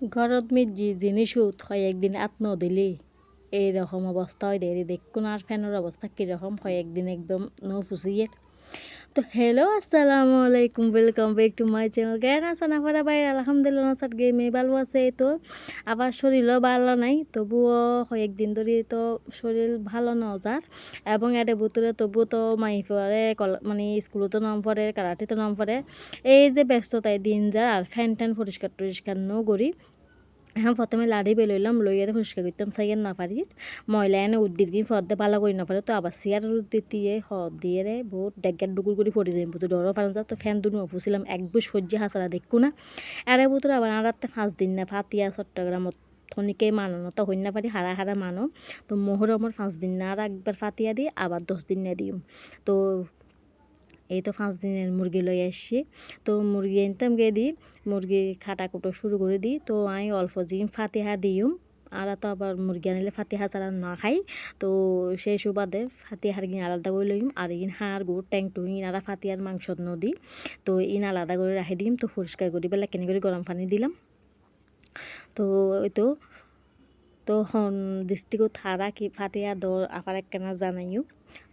ঘরত মি যে জিনিসত হয় একদিন আত্ম দিলি এইরকম অবস্থা হয় দেরি দেখুন আর ফ্যানের অবস্থা কীরকম হয় একদিন একদম নৌ ফুসিয়ে তো হ্যালো আসসালামু আলাইকুম welcome back to my channel জ্ঞান আছে না পরে ভাই? আলহামদুলিল্লাহ নাসার গে মেয়ে ভালো আছে তো। আবার শরীরও ভালো নাই, তবুও কয়েকদিন ধরে তো শরীর ভালো ন যার এবং এটা ভিতরে তবুও তো মাই পরে মানে স্কুলতো নাম পড়ে কারাটিতে নাম পড়ে এই যে ব্যস্ততায় দিন যায় আর ফ্যান ট্যান পরিষ্কার টরিষ্কার ন করি। হ্যাঁ প্রথমে লাড়ি বেলইলাম লইয়ার পরিষ্কার করতাম সাইয়ের না পারি ময়লা এনে উদ্দির গিয়ে ফদ্দে ভালো করি না পারে, তো আবার সিয়ার উদ্দির দিয়ে হদ দিয়ে রে বহুত ডেগার ডুকুর করে পড়ে যাই বুঝতে ডরও পারেন তো ফ্যান দুনো ফুছিলাম এক বুস সহ্য হাসারা দেখু না। এর বুতরে আবার আড়াতে পাঁচ দিন না, ফাতিয়া চট্টগ্রামত থনিকে মানো না, তো হইনা পারি, হারা হারা মানো। তো মোহরমর পাঁচ দিন না, আর একবার ফাতিয়া দিই, আবার দশ দিন না দিম। তো এই তো পাঁচ দিনের মুরগি লই আসছি। তো মুরগি আনতাম গিয়ে দিই মুরগি খাটা কুটো শুরু করে দিই তো আমি অল্প জিম ফাতিহা দিম আর তো আবার মুরগি আনিলে ফাতিহা ছাড়া না খাই। তো সেই সুবাদে ফাতিহার গিয়ে আলাদা করে লইম। আর ইন হাড়, গুড় ট্যাং টুং ইনারা ফাতিহার মাংস নদী তো ইন আলাদা করে রাখি দিম। তো পরিষ্কার করি বেলা কেন করে গরম পানি দিলাম। তো ওই তো তো হন ডিস্ট্রিক্ট থারা কি ফাতিয়া দ আপার একখানা জানাইও।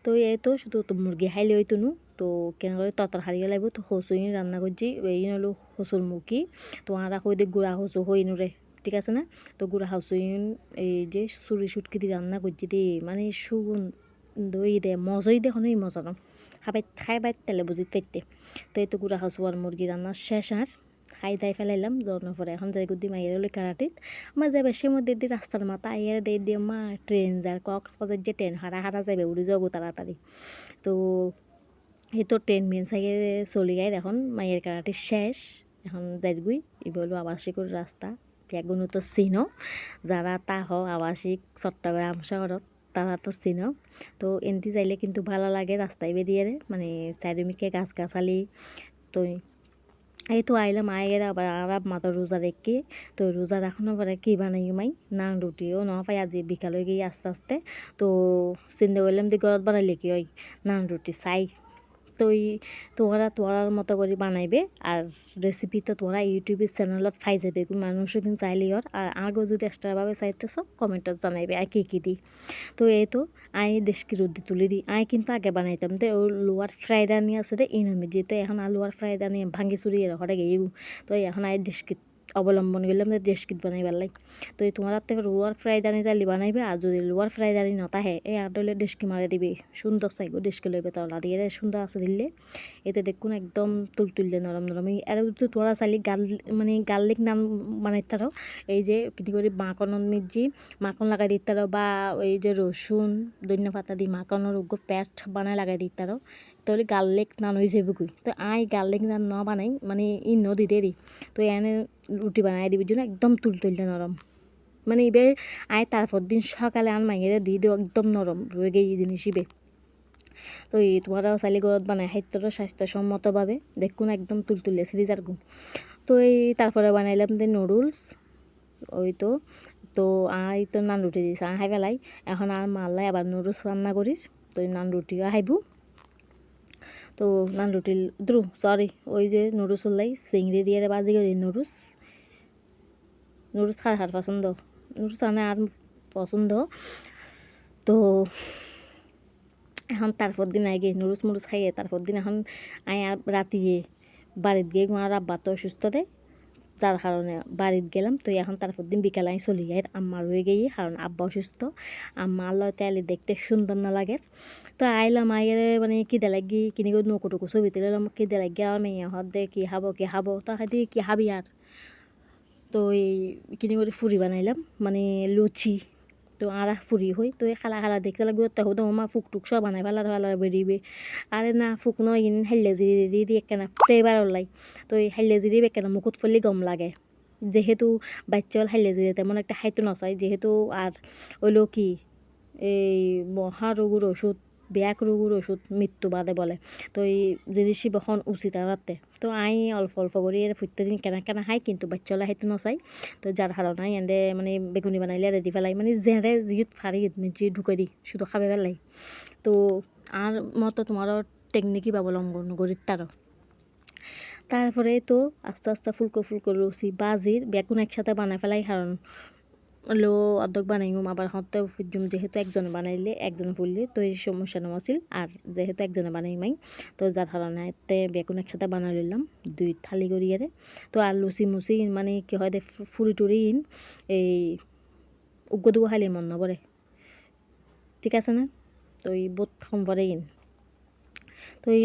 তো এই তো শুধু তো মুরগি হাইলে হইতো নু। তো কেন করে ততর হারিয়ে লাগবো তো হসুই রান্না করছি এই হলো হসুর মুখি তো আরা কই দিয়ে গুড়া হসু হই রে ঠিক আছে না? তো গুড়া হসুইন এই যে সুরি সুটকি দিয়ে রান্না করছি দি মানে সুগুন দই দে, মজাই দে হনই মজা না খাবাই, খাই বাই তেলে বুঝি তেতে তো এই তো গুড়া হসু আর মুরগি রান্না শেষ আর খাই দাই ফেলাইলাম জন্ম পরে এখন যাই গুদি মাইয়ের হলে কারাটিত। আমার যাবে সে মধ্যে দিয়ে রাস্তার মাথা আইয়ার দিয়ে দিয়ে, মা ট্রেন যার কক্সবাজার যে ট্রেন হারা হারা যাবে উড়ে যাব তাড়াতাড়ি। তো এই তো ট্রেন মেন সাইকে চলি গাই, এখন মাইয়ের কারাটি শেষ। এখন যাইগুই এবার হলো আবাসিকর রাস্তা। ব্যাগুনো তো চিনো, যারা তা হ আবাসিক চট্টগ্রাম শহরত, তারা তো চিনো। তো এনতি যাইলে কিন্তু ভালো লাগে রাস্তায় বেরিয়ে মানে চারিদিকে গাছ গাছালি, তো এই তো আইলাম আয়ের আবার আরাম মাথা রোজা দেখি। তো রোজা রাখানোর পরে কী বানাই মাই? নান রুটিও ন পাই আজি বিকালে গিয়ে আস্তে আস্তে। তো চিন্তা করলাম দি ঘরত বানাইলে কি হয়? না রুটি চাই। তো তোমরা তোরার মতো করে বানাইবে। আর রেসিপি তো তোমরা ইউটিউবের চ্যানেলত পাই যাবে। মানুষও কিন্তু চাইলে আর আর আগেও যদি এক্সট্রাভাবে সব কমেন্টত জানাইবে আর কী কী দি। তো এই তো, আই দেশকে রোদ্দি তুলে দিই আই কিন্তু আগে বানাইতাম দে। ও লোয়ার ফ্রাইডানি আছে দে, ইনমি। যেতে এখন আলুয়ার ফ্রাই ফ্রাইডানি ভাঙ্গি চুরি হরে গিয়ে তো এখন আই দেশকে অবলম্বন করলাম যে ডেস্কিট বানাই পারলাই তো এই তোমার থেকে লোয়ার ফ্রাই দানি চাইলে বানাইবে আর যদি লোয়ার ফ্রাই দানি নতাহে এই আটলে ডেস্কি মারে দিবি। সুন্দর চাইগো ডেস্কি লইবে তলা দিয়ে সুন্দর আছে দিলে এতে দেখুন একদম তুল তুললে নরম নরম আর যদি তোরা চাইলে গাল মানে গার্লিক নাম বানাইতারও এই যে কিনি করে মাকনের মির্জি মাখন লাগাই দিতারও বা ওই যে রসুন ধন্য পাতা দি মাকনের উগ্র পেস্ট বানাই লাগাই দিতারও তাহলে গার্লিক নান হয়ে যাবে কই? তো আই গার্লিক নান ন বানাই মানে ই নদী দেরি তো এনে রুটি বানাই দিবি জন্য একদম তুল তুলতে নরম মানে ইবে আয় তারপর দিন সকালে আন মাইয়ে দিয়ে দিও একদম নরম রয়ে গিয়ে জিনিস ইবে তো এই তোমারাও চাইলে ঘরত বানাই, খাদ্যটা স্বাস্থ্যসম্মতভাবে দেখুন একদম তুলতুলে সিরিজার গুণ। তো এই তারপরে বানাইলাম যে নুডলস ওই তো তো আই তো নান রুটি দিস আ খাই পেলাই। এখন আর মারলাই আবার নুডলস রান্না করিস তো নান রুটিও খাইবো তো নান রুটি দ্রু সরি ওই যে নুডলস উল্লাই, চিংড়ি দিয়ে বাজি নুডলস। নুডলস খার হার পছন্দ। নুডলস আনে আর পছন্দ। তো এখন তারপর দিন আগে নুডলস মুডুস খাইয়ে, তারপর দিন এখন আয় আর রাতিয়ে বাড়িতে গিয়ে আর আব্বা তো অসুস্থ দেয় যার কারণে বাড়িত গেলাম, তো এখন তারপর দিন বিকালে আমি চলে যাই। আম্মা রয়ে গেই কারণ আব্বা অসুস্থ। আম্মা আল্লাহ তাইলে দেখতে সুন্দর না লাগে। তো আইলাম আইলে মানে কিদে লাগি, কিনে করে নৌকো টুকু ছবি এলাম কিদে লাগি আর মেয়ে হদ দে কি খাব কি খাব, তো হাতে কি হাবি আর। তো এই কিনে করে ফুরি বানাইলাম মানে লুচি। তো আরা ফুরি হই, তো খালা খালা দেখতে লাগবে, তো হতো মা ফুক টুক সব বানাই ফেলার ফেলার বেরিবে। আরে না, ফুক নয় ইন হেলে জিরি দি দি একখানা ফ্লেভার ওলাই। তো এই হেলে জিরি একখানা মুকুট ফুললে গম লাগে। যেহেতু বাচ্চাল হাইলে জিরে তেমন একটা খাইতে নচাই যেহেতু আর ওইলো কি, এই মহারোগের ওষুধ ব্যাক রোগের ওষুধ মৃত্যু বাদে বলে। তো এই জিনিসই বহন উচিত রাতে তো আই অল্প অল্প করে, এর ফুটতে দিন কেনা কেনা খাই, কিন্তু বাচ্চালা হাইতে নচাই। তো যার হারণ আই এনে মানে বেগুনি বানাইলে রেডি ফেলাই মানে জেরে জিত ফারি মিজি ঢুকে দিই শুধু খাবে পেলাই। তো আর মতো তোমারও টেকনিকই অবলম্বন করি তারও তারপরে তো আস্তে আস্তে ফুলকো ফুলকো লুচি বাজির বেগুন একসাথে বানাই ফেলাই কারণ লো অর্ধেক বানাইম, আবার হতে ফুজুম যেহেতু একজনে বানাইলে একজনে ফুললে তো এই সমস্যা নামাছিল আর যেহেতু একজনে বানাইমাই, তো যার কারণে বেগুন একসাথে বানাই লইলাম, দুই থালি করিয়ারে তো আর লুচি মুচি মানে কি হয় দে ফুরি টুরি ইন, এই উগ্র দুগো খাইলে মন নপরে ঠিক আছে না? তো এই বোধ কম পরে ইন। তো এই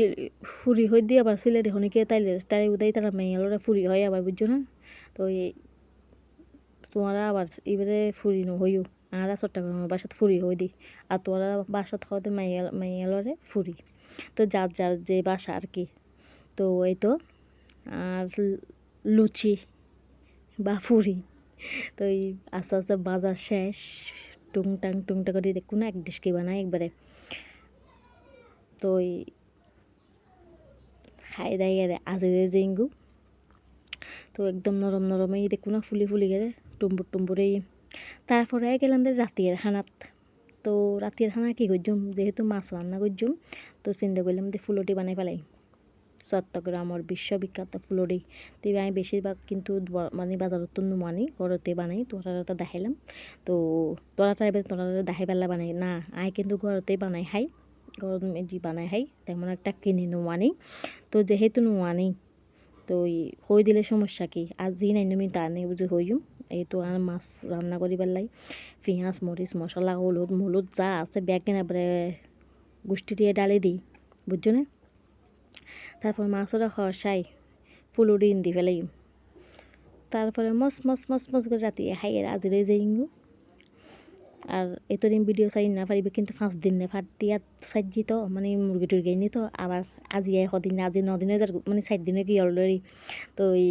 ফুরি হয়ে দিয়ে আবার সিলেটে হনিকে তাইলে তাই উদাই তারা মেয়ালোরা ফুরি হয় আবার, বুঝছ না? তো এই তোমরা আবার এবারে ফুরি নহইও আরা চট্টগ্রামের বাসাত ফুরি হই দি। আর তোমরা বাসাত খাওয়াতে মাইয়াল, মাইয়ালরে ফুরি। তো যার যার যে বাসা আর কি। তো এই তো, আর লুচি বা ফুরি। তো এই আস্তে আস্তে বাজার শেষ। টুংটাং, টুংটা করে দেখুন এক ডিস্কি বানাই একবারে। তো ওই খাই দাই গেলে আজরে জেঙ্গু। তো একদম নরম নরম এই দেখুন না ফুলি ফুলি গেলে। টুম্বুর টুম্বুর এই তারপরে গেলাম রাতের হানাত। তো রাতের হানা কী করছুম? যেহেতু মাছ রান্না করছুম, তো চিন্তা করলাম যে ফুলটি বানাই পেলাই চট্টগ্রামের বিশ্ববিখ্যাত ফুলরি তো আমি বেশিরভাগ কিন্তু মানে বাজারত তো নুমানি ঘরতে বানাই তোরা দেখাইলাম। তো তোরা চাইবে তোরা দেখাই পেলা বানাই। না, আই কিন্তু ঘরতে বানাই খাই ঘরত যি বানাই খাই তেমন একটা কিনি নোয়ানি তো যেহেতু নোয়ানি তো হই দিলে সমস্যা কি? আজি নাই তুমি তা নেই বুঝে হইম এই তো আর মাছ রান্না করি পেলাই, পেঁয়াজ মরিচ মশলা হলুদ, মলুদ যা আছে ব্যাগ এবারে গোষ্ঠী দিয়ে ডালে দিই বুঝছ না তারপর মাছরা হসাই ফুলুরি দি ফেলাই তারপরে মস মস মস মস করে রাতি হাই আজিরে যাইঙ্গু আর এতদিন ভিডিও চাই না পারিবে কিন্তু পাঁচ দিন নে ফাট দিয়া সাজি তো মানে মুরগি টুরগি নি তো আবার আজি সদিন আজি নদিনে যার মানে চার দিনে কি অলরেডি তো এই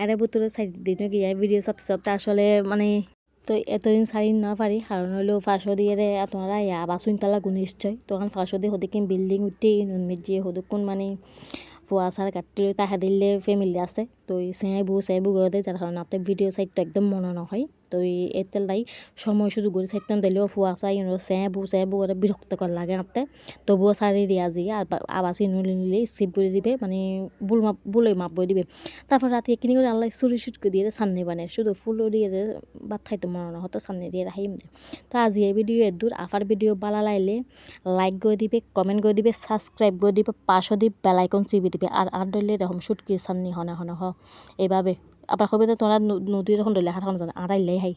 এর ভিতরে সাইড দিন কি ভিডিও চাপতে চাপতে আসলে মানে তো এতদিন সারি না পারি। কারণ হলো ফাঁসো দিয়ে তোমরা ইয়া বা চিন্তা গুণ নিশ্চয়। তখন ফাঁসো দিয়ে হদিকিন বিল্ডিং উঠে নুনমিজি হদুকুন মানে ফুয়া সার কাটি তাহা দিলে ফ্যামিলি আছে। তো চেঁবু সেয়াই গড়ে যার কারণে ভিডিও সাইডটা একদম মনে নহয় তো এতেল তাই সময় সুযোগ করে সাইডটান দিলেও ফুয়া চাই চেঁবু চেঁবু করে বিরক্তকর লাগে আনতে তবুও সারি দিয়ে আজি আবার চিনু নিলে স্কিপ করে দিবে মানে বুল মাপ বুলে মাপ বই দিবে। তারপর রাতে কিনে করে আল্লাহ চুরি সুটকে দিয়ে সামনে বানে, শুধু ফুলও দিয়ে বাদ খাইতো মনে হতো সামনে দিয়ে রাখিম দে। তো আজি এই ভিডিও এদূর আফার ভিডিও বালা লাইলে লাইক করে দিবে কমেন্ট করে দিবে সাবস্ক্রাইব করে দিবে পাশও দিবে বেলাইকন চিবি দিবে আর আর ধরলে এরকম সুটকি সামনি হনে হনে হ এইভাবে আবার হবে তো তোমরা নদীর এখন ধরলে হাত জানা আড়াই লাই হাই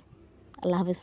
আল্লাহ হাফিজ।